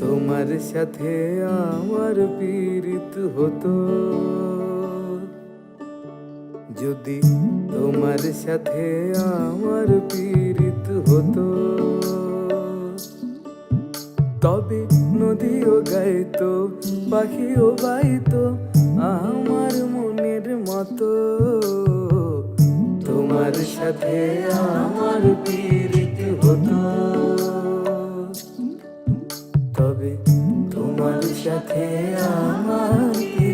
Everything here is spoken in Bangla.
তোমার সাথে আমার পীড়িত হতো। যদি তোমার সাথে আমার পীড়িত হতো, তবে নদীও গাইতো, পাখিও বাইতো আমার মনের মতো। তোমার সাথে আমার পীড়িত হতো। তবে তোমার সাথে আমাকে